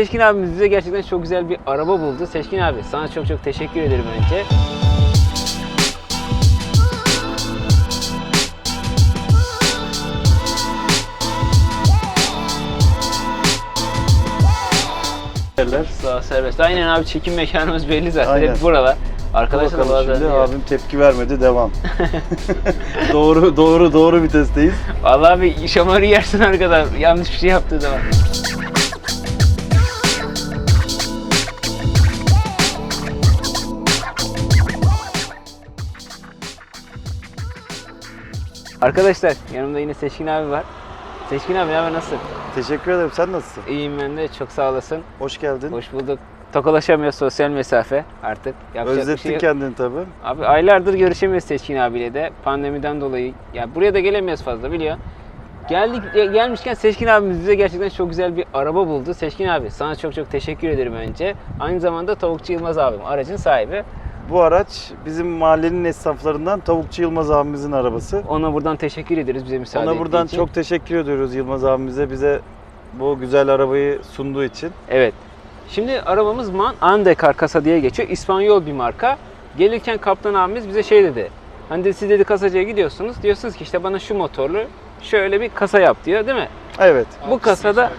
Seçkin abimiz bize gerçekten çok güzel bir araba buldu. Seçkin abi sana çok çok teşekkür ederim önce. Sağ serbest. Aynen abi çekim mekanımız belli zaten. Aynen. Hep buralar. Arkadaşlar da Bakalım bazen şimdi diyor. abim tepki vermedi devam. doğru doğru doğru vitesteyiz. Vallahi abi şamarı yersin arkadan yanlış bir şey yaptığı zaman. Arkadaşlar yanımda yine Seçkin abi var. Seçkin abi ne haber nasılsın? Teşekkür ederim. Sen nasılsın? İyiyim ben de çok sağ olasın. Hoş geldin. Hoş bulduk. Tokalaşamıyor sosyal mesafe artık. Yapacak Özlettin şey yok. kendini tabii. Abi aylardır görüşemiyoruz Seçkin abiyle de pandemiden dolayı. Ya buraya da gelemiyoruz fazla biliyor. Geldik gelmişken Seçkin abimiz bize gerçekten çok güzel bir araba buldu. Seçkin abi sana çok çok teşekkür ederim önce. Aynı zamanda Tavukçu Yılmaz abim aracın sahibi. Bu araç bizim mahallenin esnaflarından Tavukçu Yılmaz abimizin arabası. Ona buradan teşekkür ederiz bize müsaade Ona ettiği buradan için. çok teşekkür ediyoruz Yılmaz abimize bize bu güzel arabayı sunduğu için. Evet. Şimdi arabamız MAN Andekar kasa diye geçiyor. İspanyol bir marka. Gelirken kaptan abimiz bize şey dedi. Hani dedi, siz dedi kasacıya gidiyorsunuz. Diyorsunuz ki işte bana şu motorlu şöyle bir kasa yap diyor değil mi? Evet. Bu kasada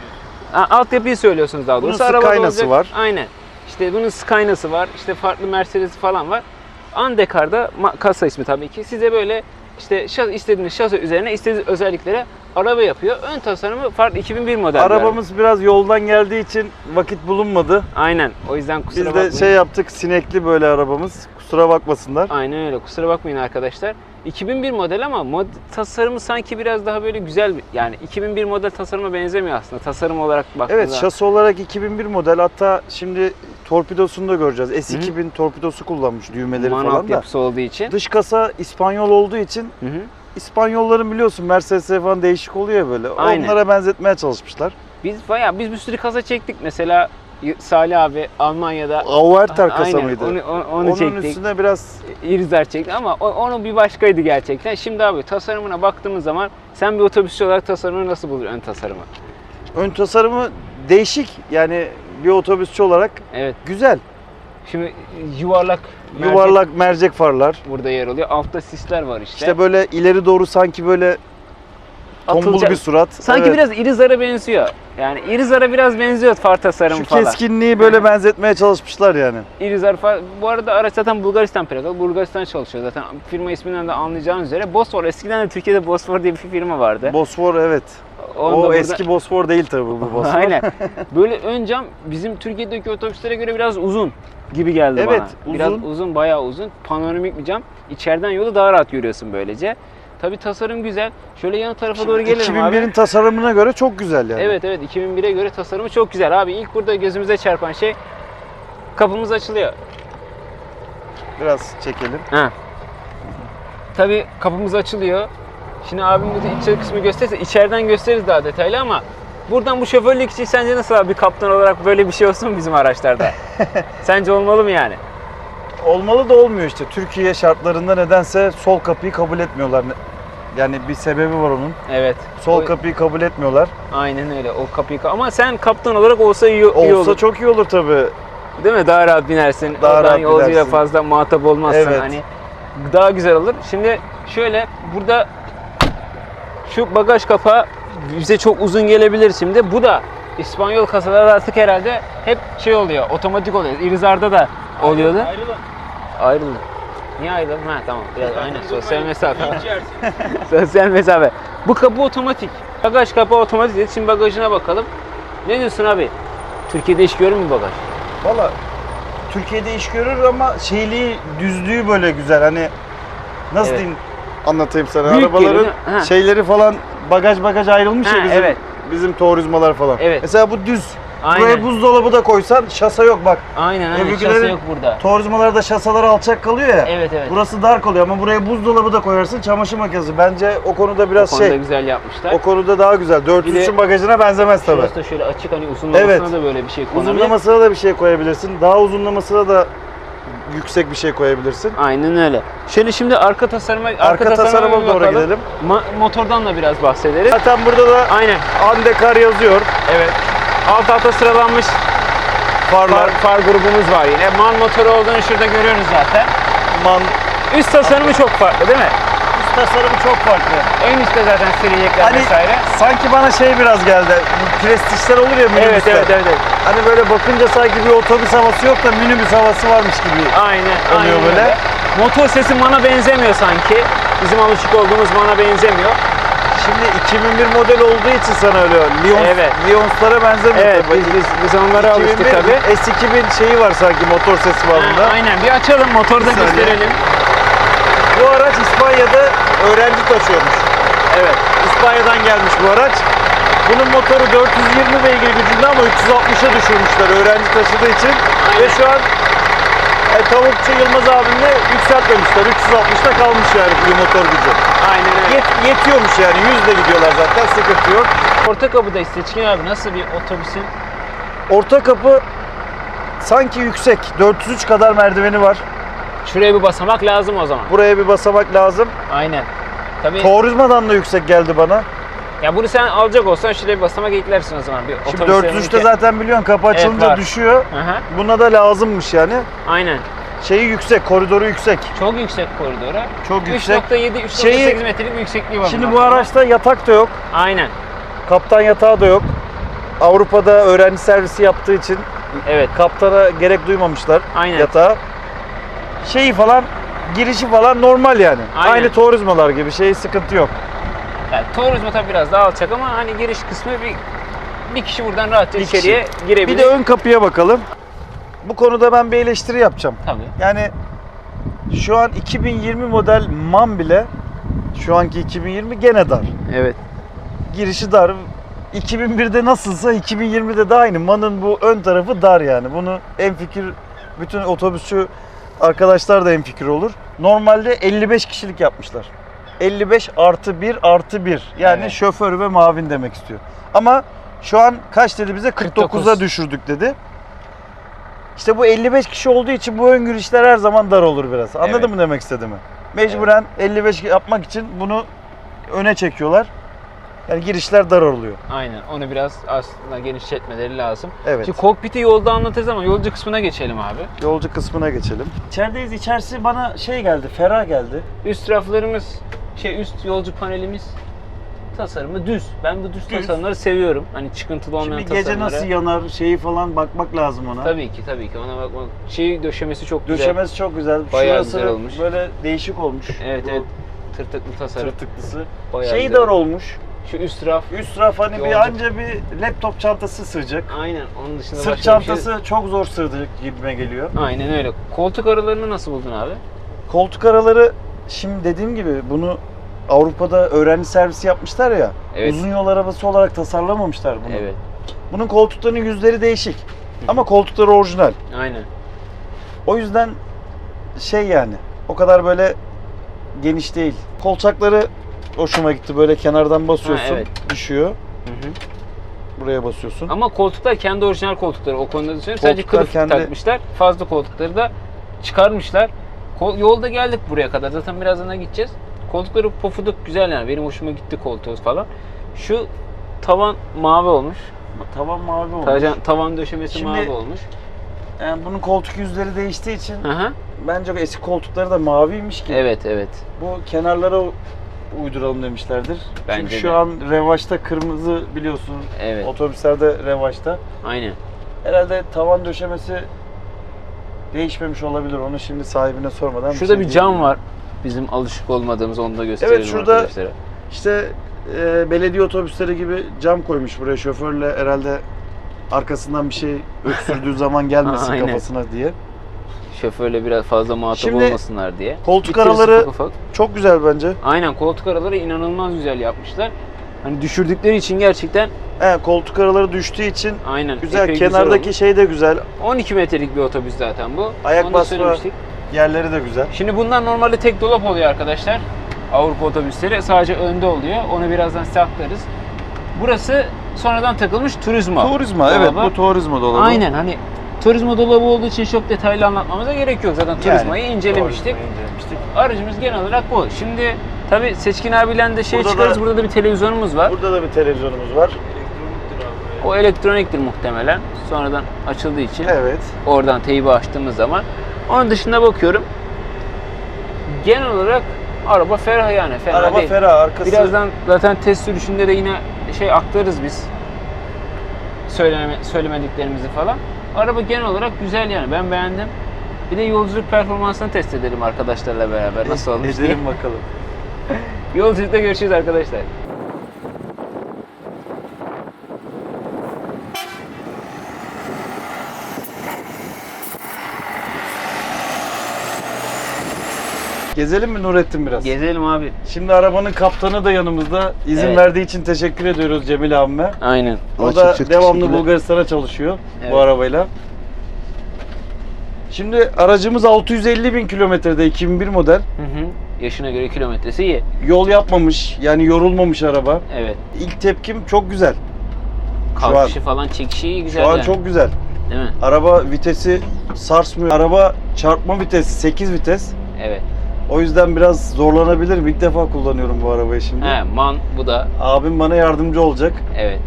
Ha, altyapıyı söylüyorsunuz daha Bunun doğrusu. Arabada Skyline'sı olacak- var. Aynen. İşte bunun Skyline'sı var. İşte farklı Mercedes'i falan var. Andekar'da kasa ismi tabii ki. Size böyle işte şa- istediğiniz şase üzerine istediğiniz özelliklere araba yapıyor. Ön tasarımı farklı 2001 model. Arabamız biraz yoldan geldiği için vakit bulunmadı. Aynen. O yüzden kusura Biz de bakmayın. şey yaptık sinekli böyle arabamız. Kusura bakmasınlar. Aynen öyle. Kusura bakmayın arkadaşlar. 2001 model ama mod tasarımı sanki biraz daha böyle güzel bir yani 2001 model tasarıma benzemiyor aslında tasarım olarak baktığınızda. Evet şasi olarak 2001 model hatta şimdi torpidosunu da göreceğiz. S2000 torpidosu kullanmış düğmeleri Man falan da. altyapısı olduğu için. Dış kasa İspanyol olduğu için Hı hı. İspanyolların biliyorsun Mercedes falan değişik oluyor ya böyle. Aynen. Onlara benzetmeye çalışmışlar. Biz bayağı biz bir sürü kasa çektik mesela Salih abi Almanya'da Auerter kasa Aynen, mıydı? Onu, onu, onu Onun çektik. üstüne biraz İrizler çektik ama o- onun bir başkaydı gerçekten. Şimdi abi tasarımına baktığımız zaman sen bir otobüsçü olarak tasarımını nasıl buluyorsun ön tasarımı? ön tasarımı değişik. Yani bir otobüsçü olarak Evet. güzel. Şimdi yuvarlak mercek Yuvarlak mercek farlar. burada yer alıyor. Altta sisler var işte. İşte böyle ileri doğru sanki böyle tombul Atılacak- bir surat. Sanki Evet. biraz İrizar'a benziyor. Yani İrizar'a biraz benziyor far tasarımı şu falan. keskinliği böyle benzetmeye çalışmışlar yani. İrizar falan. Bu arada araç zaten Bulgaristan plakalı. Bulgaristan çalışıyor zaten. Firma isminden de anlayacağınız üzere. Bosfor. Eskiden de Türkiye'de Bosfor diye bir firma vardı. Bosfor evet. Onu o burada- eski Bosfor değil tabii bu Bosfor. Aynen. Böyle ön cam bizim Türkiye'deki otobüslere göre biraz uzun gibi geldi Evet, bana. Biraz uzun. uzun, bayağı uzun. Panoramik bir cam. İçeriden yolu daha rahat görüyorsun böylece. Tabii tasarım güzel. Şöyle yan tarafa doğru gelelim 2001'in abi. tasarımına göre çok güzel yani. Evet evet 2001'e göre tasarımı çok güzel. Abi ilk burada gözümüze çarpan şey kapımız açılıyor. Biraz çekelim. Ha. Tabii kapımız açılıyor. Şimdi abim bu içeri kısmı gösterirse içeriden gösteririz daha detaylı ama buradan bu şoförlük için sence nasıl abi kaptan olarak böyle bir şey olsun bizim araçlarda? sence olmalı mı yani? Olmalı da olmuyor işte. Türkiye şartlarında nedense sol kapıyı kabul etmiyorlar. Yani bir sebebi var onun. Evet. Sol O- kapıyı kabul etmiyorlar. Aynen öyle. O kapıyı ama sen kaptan olarak olsa iyi, iyi Olsa olur. çok iyi olur tabii. Değil mi? Daha rahat binersin. Daha Oradan rahat yolcuyla binersin. fazla muhatap olmazsın. Evet. Hani daha güzel olur. Şimdi şöyle burada şu bagaj kapağı bize çok uzun gelebilir şimdi. Bu da İspanyol kasalarda artık herhalde hep şey oluyor. Otomatik oluyor. İrizar'da da oluyordu. Ayrılın. Ayrılın. Niye ayrılalım? Ha tamam. Biraz aynen sosyal mesafe. sosyal mesafe. Bu kapı otomatik. Bagaj kapağı otomatik dedi. Şimdi bagajına bakalım. Ne diyorsun abi? Türkiye'de iş görür mü bagaj? Valla Türkiye'de iş görür ama şeyliği, düzlüğü böyle güzel. Hani nasıl Evet. diyeyim anlatayım sana. Büyük Arabaların geliyor, ha. şeyleri falan bagaj bagaj ayrılmış Ha, ya bizim, evet. bizim turizmalar falan. Evet. Mesela bu düz. Aynen. Buraya buzdolabı da koysan şasa yok bak. Aynen aynen. Şase yok burada. Turizmalarda şasalar alçak kalıyor ya. Evet evet. Burası dar kalıyor ama buraya buzdolabı da koyarsın çamaşır makinesi. Bence o konuda biraz o konuda şey. güzel yapmışlar. O konuda daha güzel. 403'ün de- bagajına benzemez tabii. Şurası da şöyle açık hani uzunlamasına Evet. da böyle bir şey konabilir. Uzunlamasına da bir şey koyabilirsin. Daha uzunlamasına da yüksek bir şey koyabilirsin. Aynen öyle. Şöyle şimdi arka tasarıma arka, Arka tasarıma bir doğru gidelim. Ma- motordan da biraz bahsederiz. Zaten burada da Aynen. Andekar yazıyor. Evet. Alt alta sıralanmış Farlar, far, far grubumuz var yine. MAN motoru olduğunu şurada görüyoruz zaten. man, Üst tasarımı çok farklı değil mi? üst tasarımı çok farklı. En üstte zaten silecekler Hani vesaire. sanki bana şey biraz geldi. Prestijler olur ya minibüsler. Evet, evet, evet, evet. Hani böyle bakınca sanki bir otobüs havası yok da minibüs havası varmış gibi. Aynen, Oluyor aynen böyle. öyle. Motor sesi MAN'a benzemiyor sanki. Bizim alışık olduğumuz MAN'a benzemiyor. Şimdi 2001 model olduğu için sana öyle. Lyons, Evet. Lyons'lara benzemiyor Evet, tabii. biz, biz, biz onlara alıştık 2001 tabii. S2000 şeyi var sanki motor sesi var bunda. Ha, aynen, bir açalım, motoru da Bir saniye. gösterelim. Bu araç İspanya'da öğrenci taşıyormuş. Evet. İspanya'dan gelmiş bu araç. Bunun motoru 420 beygir gücünde ama 360'a düşürmüşler öğrenci taşıdığı için. Ve şu an e, Tavukçu Yılmaz abimle yükseltmemişler. 360'ta kalmış yani bu motor gücü. Aynen öyle. Yet- yetiyormuş yani. Yüzle gidiyorlar zaten sıkıntı yok. Orta kapıdayız Seçkin abi. Nasıl bir otobüsün? Orta kapı sanki yüksek. 403 kadar merdiveni var. Şuraya bir basamak lazım o zaman. Buraya bir basamak lazım. Aynen. Tabii. Turizmadan da yüksek geldi bana. Ya bunu sen alacak olsan şuraya bir basamak eklersin o zaman. Bir Şimdi otobüslerin 403'te ülke- zaten biliyorsun kapı açılınca var. düşüyor. Aha, Buna da lazımmış yani. aynen. Şeyi yüksek, koridoru yüksek. Çok yüksek koridoru. Çok yüksek. 3.7 3.8 Şeyi- metrelik bir yüksekliği var. Şimdi bunun bu araçta yatak da yok. Aynen. Kaptan yatağı da yok. Avrupa'da öğrenci servisi yaptığı için Evet. kaptana gerek duymamışlar Aynen. yatağı. Şeyi falan girişi falan normal yani. Aynen. Aynı turizmalar gibi şey sıkıntı yok. Yani turizmo tabii biraz daha alçak ama hani giriş kısmı bir bir kişi buradan rahatça Bir kişi. içeriye girebilir. Bir de ön kapıya bakalım. Bu konuda ben bir eleştiri yapacağım. Tabii. Yani şu an 2020 model MAN bile şu anki 2020 gene dar. Evet. Girişi dar. 2001'de nasılsa 2020'de de aynı. MAN'ın bu ön tarafı dar yani. Bunu en fikir bütün otobüsçü arkadaşlar da en fikir olur. Normalde 55 kişilik yapmışlar. 55 artı 1 artı 1. Yani Evet. şoför ve mavin demek istiyor. Ama şu an kaç dedi bize? 49'a 49. düşürdük dedi. İşte bu 55 kişi olduğu için bu ön girişler her zaman dar olur biraz. Anladın Evet. mı demek istediğimi? Mecburen 55 yapmak için bunu öne çekiyorlar. Yani girişler dar oluyor. Aynen. Onu biraz aslında genişletmeleri lazım. Evet. Şimdi kokpiti yolda anlatırız ama yolcu kısmına geçelim abi. Yolcu kısmına geçelim. İçerideyiz. İçerisi bana şey geldi, ferah geldi. Üst raflarımız, şey üst yolcu panelimiz tasarımı düz. Ben bu düz, Düz. tasarımları seviyorum. Hani çıkıntılı olmayan Şimdi gece tasarımları. nasıl yanar şeyi falan bakmak lazım ona. Tabii ki tabii ki ona bakmak. Şey döşemesi çok güzel. Döşemesi çok güzel. Bayağı Şurası güzel olmuş. böyle değişik olmuş. Evet Bu evet. Tırtıklı tasarım. Tırtıklısı. Bayağı Şeyi güzel. dar olmuş. Şu üst raf. Üst raf hani Yolcu. bir anca bir laptop çantası sığacak. Aynen. Onun dışında Sırt başka bir şey- çantası çok zor sığacak gibime geliyor. Aynen öyle. Koltuk aralarını nasıl buldun abi? Koltuk araları şimdi dediğim gibi bunu Avrupa'da öğrenci servisi yapmışlar ya. Evet. Uzun yol arabası olarak tasarlamamışlar bunu. Evet. Bunun koltuklarının yüzleri değişik. Ama koltukları orijinal. Aynen. O yüzden şey yani o kadar böyle geniş değil. Kolçakları hoşuma gitti. Böyle kenardan basıyorsun. Ha, evet. Düşüyor. Hı hı. Buraya basıyorsun. Ama koltuklar kendi orijinal koltukları. O konuda düşünüyorum. Sadece Koltuklar kılıf kendi- takmışlar. Fazla koltukları da çıkarmışlar. Kol- yolda geldik buraya kadar. Zaten birazdan da gideceğiz. Koltukları pofuduk güzel yani. Benim hoşuma gitti koltuğu falan. Şu tavan mavi olmuş. Tavan mavi olmuş. Tavan, tavan döşemesi Şimdi- mavi olmuş. Yani bunun koltuk yüzleri değiştiği için hı. bence eski koltukları da maviymiş ki. Evet evet. Bu kenarlara uyduralım demişlerdir. Bence Çünkü şu de. an revaçta kırmızı biliyorsun. Evet. Otobüslerde revaçta. Aynen. Herhalde tavan döşemesi değişmemiş olabilir. Onu şimdi sahibine sormadan Şurada şey bir cam var. Bizim alışık olmadığımız onu da gösterelim şurada- arkadaşlara. İşte e, belediye otobüsleri gibi cam koymuş buraya şoförle herhalde arkasından bir şey öksürdüğü zaman gelmesin Aynen. kafasına diye. Şoförle biraz fazla muhatap Şimdi olmasınlar diye. koltuk Bitirisi araları- ufak ufak. Çok güzel bence. Aynen koltuk araları inanılmaz güzel yapmışlar. Hani düşürdükleri için gerçekten He, koltuk araları düştüğü için aynen güzel. epey Kenardaki olmuş. şey de güzel. 12 metrelik bir otobüs zaten bu. Ayak Onu da basma- söylemiştik. Yerleri de güzel. Şimdi bunlar normalde tek dolap oluyor arkadaşlar. Avrupa otobüsleri sadece önde oluyor. Onu birazdan size aktarız. Burası sonradan takılmış turizma. Turizma evet dolabı. bu turizma dolabı. Aynen hani turizma dolabı olduğu için çok detaylı anlatmamıza gerek yok. Zaten turizmayı incelemiştik. turizmayı incelemiştik. Aracımız genel olarak bu. Şimdi tabii Seçkin abiyle de şey Burada çıkarız. da- Burada da bir televizyonumuz var. Burada da bir televizyonumuz var. O elektroniktir muhtemelen. Sonradan açıldığı için Evet. oradan teybi açtığımız zaman. Onun dışında bakıyorum. Genel olarak araba ferah yani. Fena Araba değil. ferah arkası. Birazdan zaten test sürüşünde de yine şey aktarız biz. Söyleme, söylemediklerimizi falan. Araba genel olarak güzel yani. Ben beğendim. Bir de yolculuk performansını test edelim arkadaşlarla beraber. Nasıl olmuş diye. Edelim bakalım. Yolculukta görüşürüz arkadaşlar. Gezelim mi Nurettin biraz? Gezelim abi. Şimdi arabanın kaptanı da yanımızda. İzin Evet. verdiği için teşekkür ediyoruz Cemil abime. Aynen. O da devamlı Bulgaristan'a çalışıyor Evet. bu arabayla. Şimdi aracımız 650 bin kilometrede 2001 model. Hı hı. Yaşına göre kilometresi iyi. Yol yapmamış yani yorulmamış araba. Evet. İlk tepkim çok güzel. An, Kalkışı falan çekişi iyi güzel şu an yani. çok güzel. Değil mi? Araba vitesi sarsmıyor. Araba çarpma vitesi 8 vites. Evet. O yüzden biraz zorlanabilirim. İlk defa kullanıyorum bu arabayı şimdi. He, man bu da. Abim bana yardımcı olacak. Evet.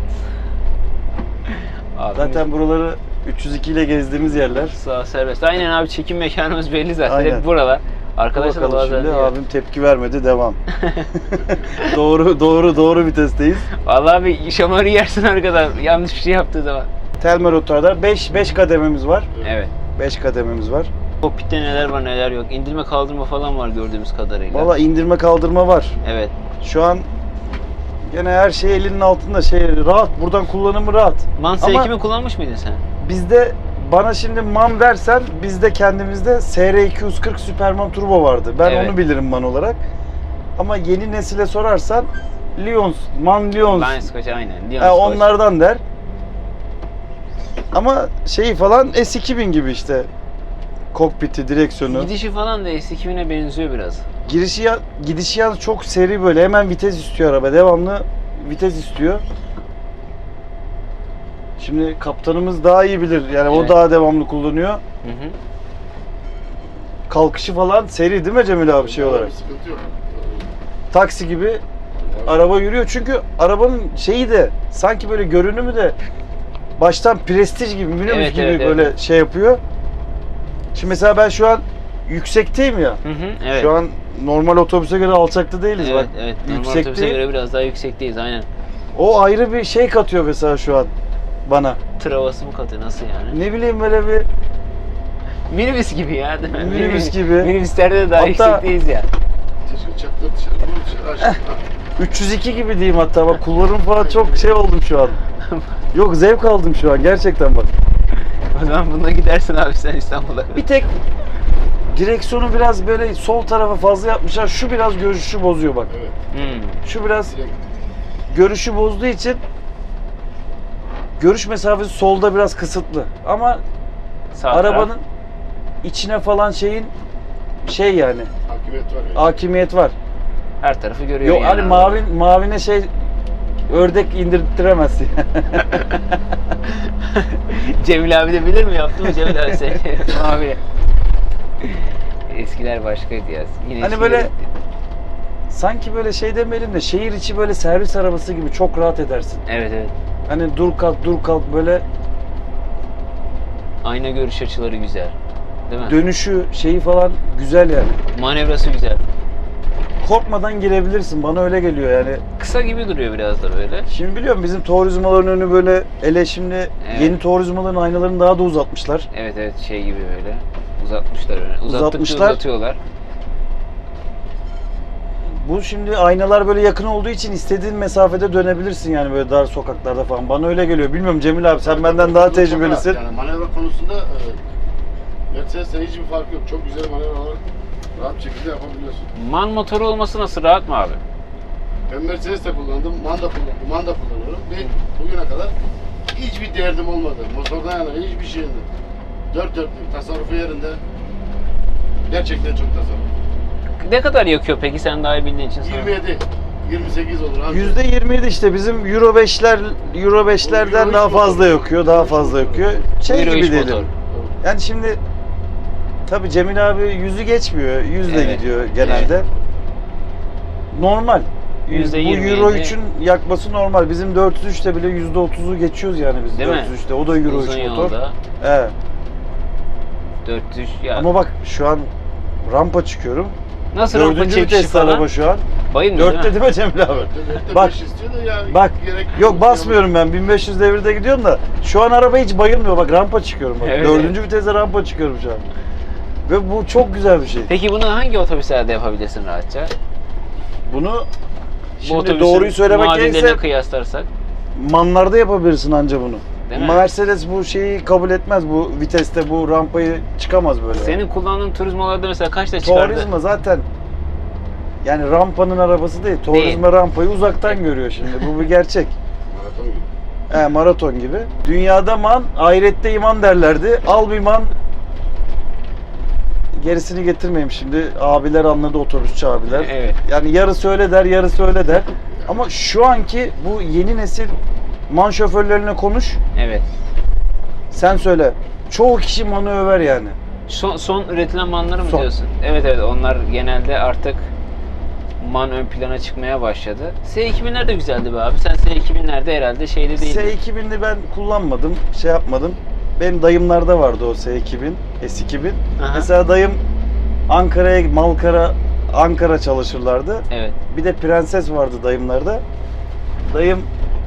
Abi, Zaten buraları 302 ile gezdiğimiz yerler. sağ serbest. Aynen abi çekim mekanımız belli zaten. Aynen. Hep buralar. Arkadaşlar da Bakalım bazen şimdi diyor. abim tepki vermedi devam. doğru doğru doğru vitesteyiz. Vallahi abi şamarı yersin arkadan yanlış bir şey yaptığı zaman. Telmer Oto'da 5 5 kadememiz var. Evet. 5 kadememiz var. Kokpitte neler var neler yok. İndirme kaldırma falan var gördüğümüz kadarıyla. Valla indirme kaldırma var. Evet. Şu an gene her şey elinin altında şey rahat. Buradan kullanımı rahat. Man Ama- S2000 kullanmış mıydın sen? Bizde bana şimdi MAN dersen bizde kendimizde SR240 Superman Turbo vardı. Ben Evet. onu bilirim MAN olarak. Ama yeni nesile sorarsan Lions, MAN Lions Lion Scotch aynen. Lion Ha, Scotch. onlardan der. Ama şeyi falan S2000 gibi işte. Kokpiti, direksiyonu. Gidişi falan da S2000'e benziyor biraz. Girişi ya, gidişi yalnız çok seri böyle. Hemen vites istiyor araba. Devamlı vites istiyor. Şimdi kaptanımız daha iyi bilir. Yani o Evet. daha devamlı kullanıyor. Hı hı. Kalkışı falan seri değil mi Cemil abi şey olarak? Sıkıntı yok. Taksi gibi araba yürüyor. Çünkü arabanın şeyi de sanki böyle görünümü de baştan prestij gibi, minibüs Evet, gibi evet, böyle evet. şey yapıyor. Şimdi mesela ben şu an yüksekteyim ya. Hı hı. Evet. Şu an normal otobüse göre alçakta değiliz evet, bak. evet. Normal otobüse Yüksekteyim. göre biraz daha yüksekteyiz aynen. O ayrı bir şey katıyor mesela şu an bana. Tır havası mı katı nasıl yani? Ne bileyim böyle bir Minibüs gibi ya değil mi? Minibüs gibi. Minibüslerde de daha Hatta- yüksekteyiz ya. Çakla dışarı, bunu dışarı aç. 302 gibi diyeyim hatta bak kullanım falan çok şey oldum şu an. Yok zevk aldım şu an gerçekten bak. O zaman bununla gidersin abi sen İstanbul'a. Bir tek direksiyonu biraz böyle sol tarafa fazla yapmışlar. Şu biraz görüşü bozuyor bak. Evet. Hmm. Şu biraz görüşü bozduğu için görüş mesafesi solda biraz kısıtlı. Ama Sağ arabanın taraf. içine falan şeyin şey yani Hakimiyet var yani. hakimiyet var. her tarafı görüyor Yok yani. hani mavin mavine şey ördek indirttiremezsin. Cemil abi de bilir mi yaptı mı Cemil abi sen? abi. Eskiler başkaydı ya. Yine Hani eskiler- böyle- Sanki böyle şey demeyelim de şehir içi böyle servis arabası gibi çok rahat edersin. Evet evet. Hani dur kalk dur kalk böyle Ayna görüş açıları güzel. Değil mi? dönüşü şeyi falan güzel yani. Manevrası güzel. Korkmadan girebilirsin bana öyle geliyor yani. Kısa gibi duruyor biraz da böyle. Şimdi biliyorum bizim turizmaların önü böyle ele şimdi yeni turizmaların aynalarını daha da uzatmışlar. Evet evet şey gibi böyle. Uzatmışlar öyle. Uzattıkça Uzatmışlar. uzatıyorlar. Bu şimdi aynalar böyle yakın olduğu için istediğin mesafede dönebilirsin yani böyle dar sokaklarda falan. Bana öyle geliyor. Bilmiyorum Cemil abi sen benden daha tecrübelisin. Yani manevra konusunda e, Mercedes'ten hiçbir fark yok. Çok güzel manevralar rahat bir şekilde yapabiliyorsun. Man motoru olması nasıl rahat mı abi? Ben Mercedes de kullandım, MAN da kullandım, MAN da kullanıyorum ve bugüne kadar hiçbir derdim olmadı. Motordan yana hiçbir şeyinde. Dört dörtlük tasarrufu yerinde. Gerçekten çok tasarruf. Ne kadar yakıyor peki sen daha iyi bildiğin için? sana- 27, 28 olur. anca. %27 işte bizim Euro 5'ler Euro 5'lerden Euro daha fazla motor. yakıyor, daha fazla yakıyor. Şey Euro gibi üç diyelim. motor. Yani şimdi tabi Cemil abi yüzü geçmiyor. Yüzle Evet. gidiyor genelde. Normal. Yüzde bu yirmi Euro yedi. 3'ün yakması normal. Bizim 403'te bile %30'u geçiyoruz yani biz Değil mi? 403'te. O da Euro Uzun 3 motor. yolda. Evet. 400 ya. Ama bak şu an rampa çıkıyorum. Nasıl rampa Dördüncü çekişi vites falan? araba şu an. Bayılmıyor Dörtte değil mi? Cemil abi? Bak, beş istiyor da ya Bak gerek yok basmıyorum ben 1500 devirde gidiyorum da şu an araba hiç bayılmıyor bak rampa çıkıyorum bak. Evet. Dördüncü vitese rampa çıkıyorum şu an. Ve bu çok güzel bir şey. Peki bunu hangi otobüslerde yapabilirsin rahatça? Bunu Bu şimdi otobüsün doğruyu söylemek muadillerine gerekirse kıyaslarsak. manlarda yapabilirsin anca bunu. Değil mi? Mercedes bu şeyi kabul etmez bu viteste bu rampayı çıkamaz böyle. Senin kullandığın turizmolarda mesela kaçta çıkardı? Turizma zaten yani rampanın arabası değil. Turizma rampayı uzaktan görüyor şimdi. Bu bir gerçek. Maraton gibi. He, maraton gibi. Dünyada man, ahirette iman derlerdi. Al bir man. Gerisini getirmeyeyim şimdi. Abiler anladı otobüsçü abiler. Evet. Yani yarısı öyle der, yarısı öyle der. Ama şu anki bu yeni nesil man şoförlerine konuş. Evet. Sen söyle. Çoğu kişi manı över yani. Son, son üretilen manları mı Son. diyorsun? Evet evet onlar genelde artık man ön plana çıkmaya başladı. S2000'ler de güzeldi be abi. Sen S2000'lerde herhalde şeyde değildin. S2000'i ben kullanmadım, şey yapmadım. Benim dayımlarda vardı o S2000, S2000. Aha. Mesela dayım Ankara'ya, Malkara, Ankara çalışırlardı. Evet. Bir de prenses vardı dayımlarda. Dayım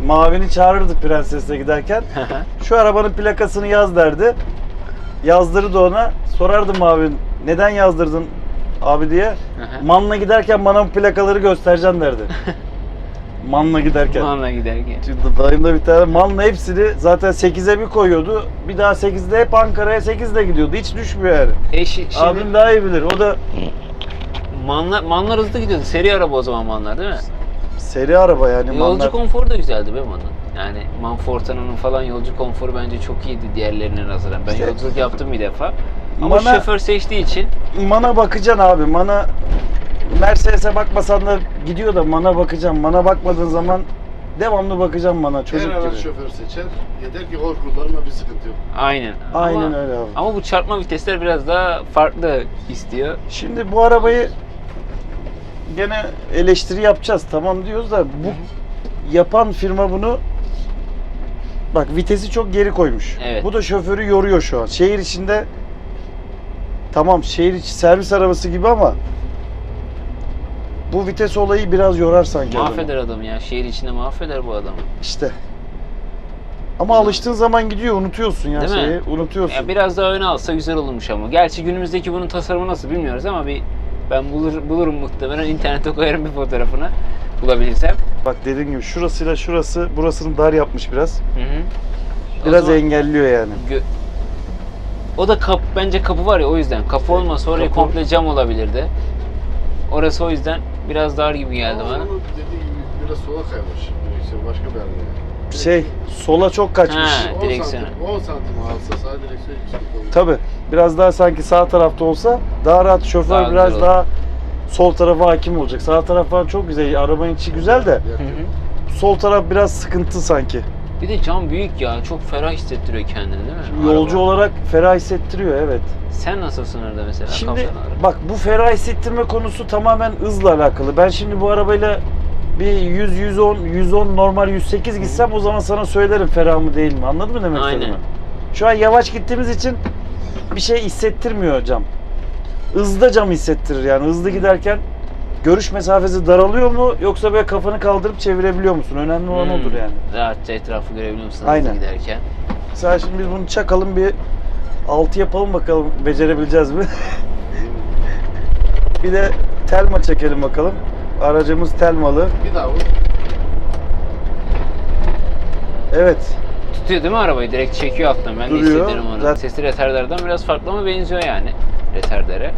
Mavi'ni çağırırdı prensesle giderken. Şu arabanın plakasını yaz derdi. Yazdırırdı ona. Sorardı Mavi'nin neden yazdırdın abi diye. Manla giderken bana bu plakaları göstereceksin derdi. Manla giderken. Manla giderken. Şimdi dayımda bir tane manla hepsini zaten 8'e bir koyuyordu. Bir daha 8'de hep Ankara'ya 8'de gidiyordu. Hiç düşmüyor yani. E şi- şimdi Abim daha iyi bilir. O da manlar, manlar hızlı gidiyordu. Seri araba o zaman manlar değil mi? Seri araba yani. Yolcu manlar. konforu da güzeldi be manın. Yani Manforta'nın falan yolcu konforu bence çok iyiydi diğerlerine nazaran. Ben İşte- yolculuk yaptım bir defa. Ama Mana- şoför seçtiği için Mana bakacaksın abi. Mana Mercedes'e bakmasan da gidiyor da mana bakacaksın. Mana bakmadığın zaman devamlı bakacaksın mana çocuk Her gibi. şoför seçer. Yeter ki hor kullanma bir sıkıntı yok. aynen. Aynen ama, öyle abi. Ama bu çarpma vitesler biraz daha farklı istiyor. Şimdi bu arabayı gene eleştiri yapacağız tamam diyoruz da bu yapan firma bunu bak vitesi çok geri koymuş. Evet. Bu da şoförü yoruyor şu an. Şehir içinde tamam şehir içi servis arabası gibi ama bu vites olayı biraz yorar sanki adamı. Mahveder adamı ya. Şehir içinde mahveder bu adamı. İşte. Ama alıştığın zaman gidiyor unutuyorsun ya Değil mi? şeyi. Unutuyorsun. Ya biraz daha öne alsa güzel olurmuş ama. Gerçi günümüzdeki bunun tasarımı nasıl bilmiyoruz ama bir ben bulur, bulurum muhtemelen internete koyarım bir fotoğrafını bulabilirsem. Bak dediğim gibi şurasıyla şurası burasını dar yapmış biraz. Hı hı. O Biraz zaman engelliyor yani. gö- o da kap bence kapı var ya o yüzden. Kapı olmasa oraya Kapı- komple cam olabilirdi. Orası o yüzden biraz dar gibi geldi Ama bana. onu dediği gibi biraz sola kaymış. Direksiyon başka bir araba. Şey sola çok kaçmış. Ha. 10 direksiyonu. santim, 10 santim alsa sağ direksiyon yüksek olur. Tabi. Biraz daha sanki sağ tarafta olsa daha rahat şoför Daha biraz güzel olur. daha sol tarafa hakim olacak. Sağ taraf falan çok güzel. Arabanın içi güzel de Hı hı. sol taraf biraz sıkıntı sanki. Bir de cam büyük ya. Çok ferah hissettiriyor kendini değil mi? Şimdi yolcu Araba. olarak ferah hissettiriyor evet. Sen nasılsın orada mesela? Şimdi bak bu ferah hissettirme konusu tamamen hızla alakalı. Ben şimdi bu arabayla bir 100 110 110 normal 108 gitsem o zaman sana söylerim ferah mı değil mi? Anladın mı demek Aynen. istediğimi? Şu an yavaş gittiğimiz için bir şey hissettirmiyor cam. Hızda cam hissettirir yani hızlı giderken görüş mesafesi daralıyor mu yoksa böyle kafanı kaldırıp çevirebiliyor musun? Önemli olan Hmm. odur yani. Rahatça etrafı görebiliyor musun Aynen. hızlı giderken? Mesela şimdi biz bunu çakalım bir altı yapalım bakalım becerebileceğiz mi? bir de telma çekelim bakalım. Aracımız telmalı. Bir daha vur. Evet. Tutuyor değil mi arabayı? Direkt çekiyor alttan. Ben de Duruyor. hissederim onu. Zaten- Sesi retarderden biraz farklı ama benziyor yani. Retardere.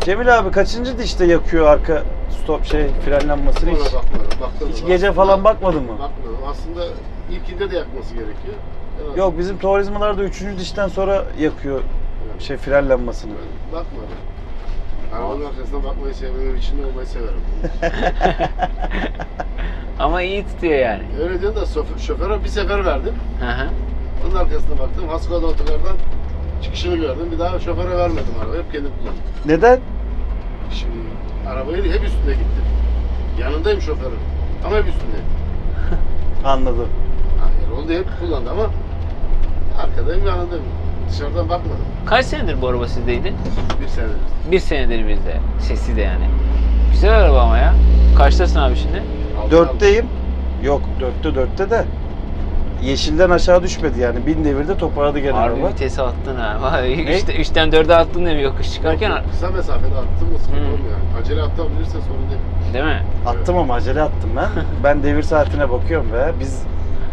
Cemil abi kaçıncı dişte yakıyor arka stop şey frenlenmasını Ona hiç? bakmadım. Baktım Hiç gece falan bakmadın mı? Bakmadım. Aslında ilkinde de yakması gerekiyor. Evet. Yok bizim turizmalarda üçüncü dişten sonra yakıyor şey frenlenmasını. Ben bakmadım. Arabanın arkasına bakmayı sevmem, içinde olmayı severim. Ama iyi tutuyor yani. Öyle diyor da şoför, şoföre bir sefer verdim. Hı hı. Onun arkasına baktım. Haskoda otogardan çıkışını gördüm. Bir daha şoföre vermedim arabayı. Hep kendim kullandım. Neden? Şimdi arabayı hep üstünde gittim. Yanındayım şoförün. Ama hep üstünde. Anladım. Ha, Erol da hep kullandı ama arkadayım yanındayım. Dışarıdan bakmadım. Kaç senedir bu araba sizdeydi? Bir senedir. Bir senedir bizde. Sesi de yani. Güzel araba ama ya. Kaçtasın abi şimdi? Dörtteyim. Yok dörtte dörtte de. Yeşilden aşağı düşmedi yani. Bin devirde toparladı gene Harbi araba. vitesi attın ha. Vay, Üçte, üçten dörde attın değil mi yokuş çıkarken? Yok, Kısa mesafede attım mı sıkıntı Hmm. olmuyor yani. Acele atabilirse sorun değil. Değil mi? Attım ama acele attım ben. ben devir saatine bakıyorum be. Biz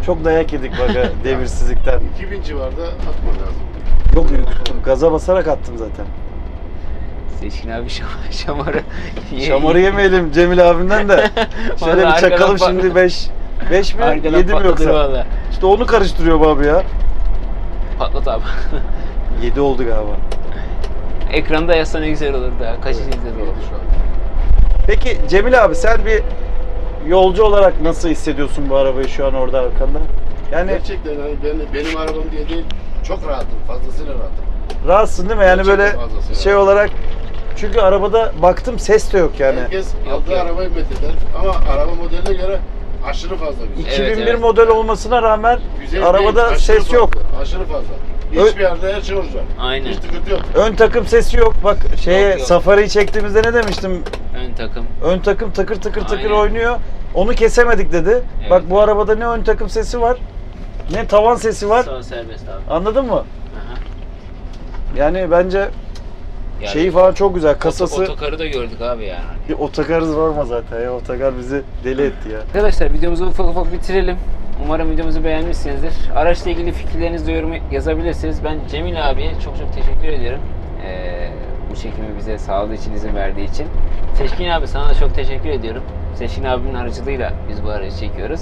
çok dayak yedik bak ha, devirsizlikten. 2000 civarda atman lazım. Yok gaza basarak attım zaten. Seçkin abi şam şamarı. ye- Şamarı yemeyelim Cemil abimden de. Şöyle bir Vallahi çakalım şimdi 5. 5 mi? Arkadan 7 mi yoksa? valla. İşte onu karıştırıyor abi ya. Patlat abi. 7 oldu galiba. Ekranda yazsa ne güzel olurdu ha. Kaç Evet, izledi yedi şu an. Peki Cemil abi sen bir yolcu olarak nasıl hissediyorsun bu arabayı şu an orada arkanda? Yani Gerçekten yani benim, benim arabam diye değil, çok rahatım, fazlasıyla rahatım. rahatsın değil mi? Yani Gerçekten böyle fazlasıyla şey olarak çünkü arabada baktım ses de yok yani. Herkes Yok, aldığı yok. arabayı metheder ama araba modeline göre aşırı fazla güzel. 2001 Evet, evet. model olmasına rağmen Güzel arabada değil, aşırı ses fazla, yok. Aşırı fazla. Ö- Hiçbir yerde her şey olacak. Aynen. Hiç sıkıntı yok. Ön takım sesi yok. Bak şeye Yok, yok. Safari'yi çektiğimizde ne demiştim? Ön takım. Ön takım takır tıkır tıkır Aynen. oynuyor. Onu kesemedik dedi. Evet. Bak bu arabada ne ön takım sesi var, ne tavan sesi var. Sağ serbest abi. Anladın mı? Aha. Yani bence Yani şeyi falan çok güzel. oto- Kasası otokarı da gördük abi yani. Bir otokarız var mı zaten ya? Otogar bizi deli etti ya. Arkadaşlar videomuzu ufak ufak bitirelim. Umarım videomuzu beğenmişsinizdir. Araçla ilgili fikirlerinizi de yorum yazabilirsiniz. Ben Cemil abiye çok çok teşekkür ediyorum. Ee, bu çekimi bize sağladığı için, izin verdiği için. Seçkin abi sana da çok teşekkür ediyorum. Seçkin abimin aracılığıyla biz bu aracı çekiyoruz.